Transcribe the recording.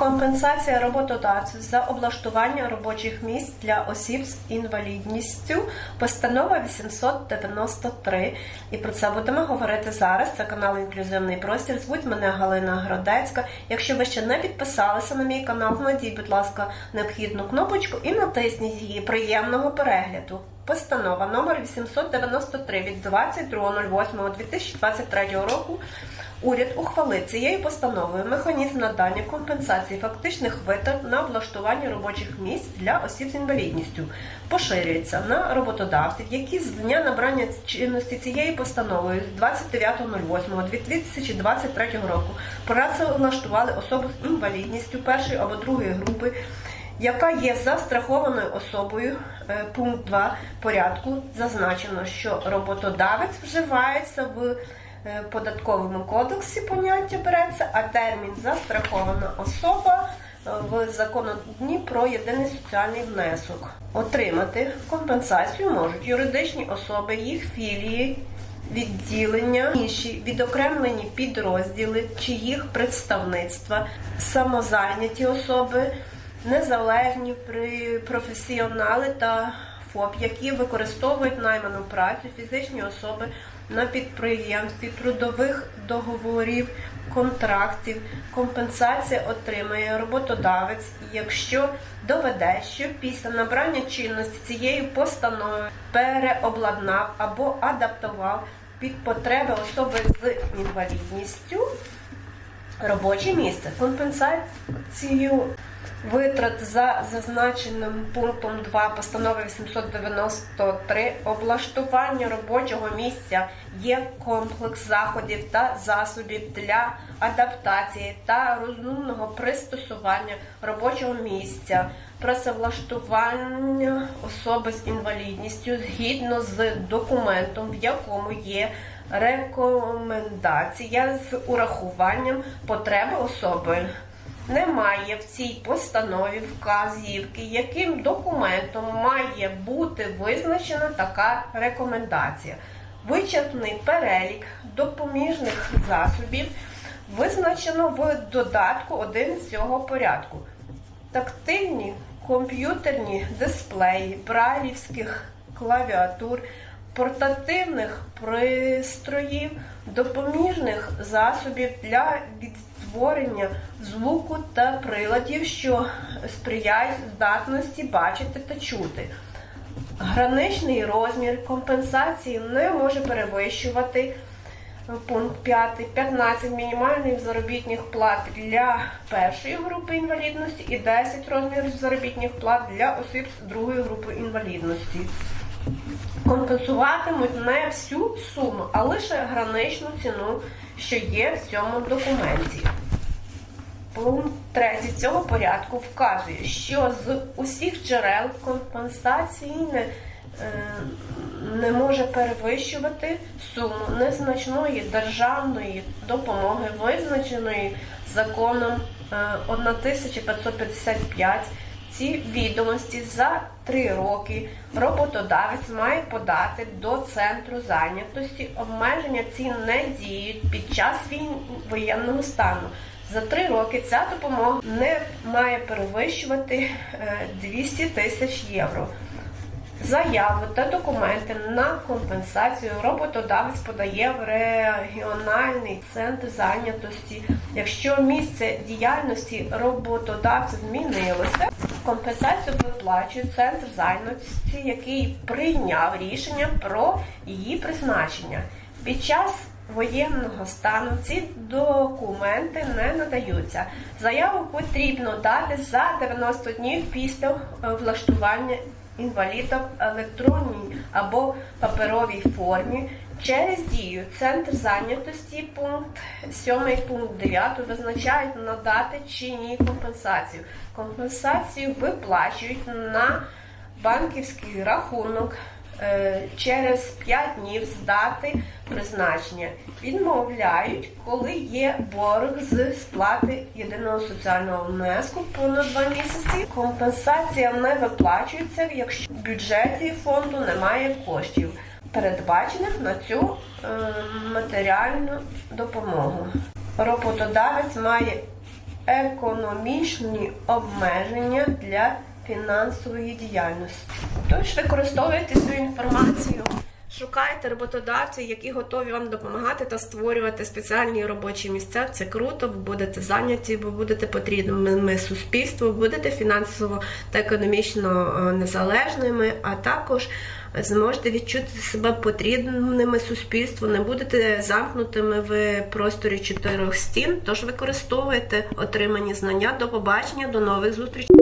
Компенсація роботодавців за облаштування робочих місць для осіб з інвалідністю. Постанова 893. І про це будемо говорити зараз. Це канал Інклюзивний простір. Звуть мене Галина Гродецька. Якщо ви ще не підписалися на мій канал, знайдіть, будь ласка, необхідну кнопочку і натисніть її приємного перегляду. Постанова номер 893 від 22.08.2023 року. Уряд ухвалив цією постановою механізм надання компенсації фактичних витрат на облаштування робочих місць для осіб з інвалідністю. Поширюється на роботодавців, які з дня набрання чинності цією постановою з 29.08.2023 року працевлаштували особу з інвалідністю першої або другої групи яка є застрахованою особою, е, пункт 2 порядку зазначено, що роботодавець вживається в е, податковому кодексі поняття береться, а термін застрахована особа е, в законодні про єдиний соціальний внесок. Отримати компенсацію можуть юридичні особи, їх філії. Відділення, інші відокремлені підрозділи чи їх представництва, самозайняті особи, незалежні професіонали та ФОП, які використовують найману працю фізичні особи на підприємстві, трудових договорів, контрактів. Компенсація отримає роботодавець, якщо доведе, що після набрання чинності цієї постанови переобладнав або адаптував під потреби особи з інвалідністю робоче місце. Компенсацію витрат за зазначеним пунктом 2 постанови 893 облаштування робочого місця є комплекс заходів та засобів для адаптації та розумного пристосування робочого місця, працевлаштування особи з інвалідністю згідно з документом, в якому є рекомендація з урахуванням потреби особи. Немає в цій постанові вказівки, яким документом має бути визначена така рекомендація. Вичерпний перелік допоміжних засобів визначено в додатку 1 з цього порядку. Тактильні комп'ютерні дисплеї, брайлівських клавіатур, портативних пристроїв, допоміжних засобів для відтворення звуку та приладів, що сприяють здатності бачити та чути. Граничний розмір компенсації не може перевищувати пункт 5, 15 мінімальних заробітних плат для першої групи інвалідності і 10 розмірів заробітних плат для осіб з другої групи інвалідності. Компенсуватимуть не всю суму, а лише граничну ціну, що є в цьому документі. Пункт 3 цього порядку вказує, що з усіх джерел компенсації не, е, не може перевищувати суму незначної державної допомоги, визначеної законом е, 1555. Ці відомості за три роки роботодавець має подати до центру зайнятості. Обмеження ці не діють під час воєнного стану. За три роки ця допомога не має перевищувати е, 200 тисяч євро. Заяву та документи на компенсацію роботодавець подає в регіональний центр зайнятості. Якщо місце діяльності роботодавця змінилося, компенсацію виплачує центр зайнятості, який прийняв рішення про її призначення. Під час воєнного стану ці документи не надаються. Заяву потрібно дати за 90 днів після е, влаштування інваліда в електронній або паперовій формі. Через дію Центр зайнятості пункт 7 пункт 9 визначають надати чи ні компенсацію. Компенсацію виплачують на банківський рахунок через 5 днів з дати призначення. Відмовляють, коли є борг з сплати єдиного соціального внеску понад 2 місяці. Компенсація не виплачується, якщо в бюджеті фонду немає коштів, передбачених на цю е, матеріальну допомогу. Роботодавець має економічні обмеження для фінансової діяльності. Тож використовуйте цю інформацію. Шукайте роботодавців, які готові вам допомагати та створювати спеціальні робочі місця. Це круто, ви будете зайняті, ви будете потрібними суспільству, будете фінансово та економічно е, незалежними, а також зможете відчути себе потрібними суспільству, не будете замкнутими в просторі чотирьох стін. Тож використовуйте отримані знання. До побачення, до нових зустрічей.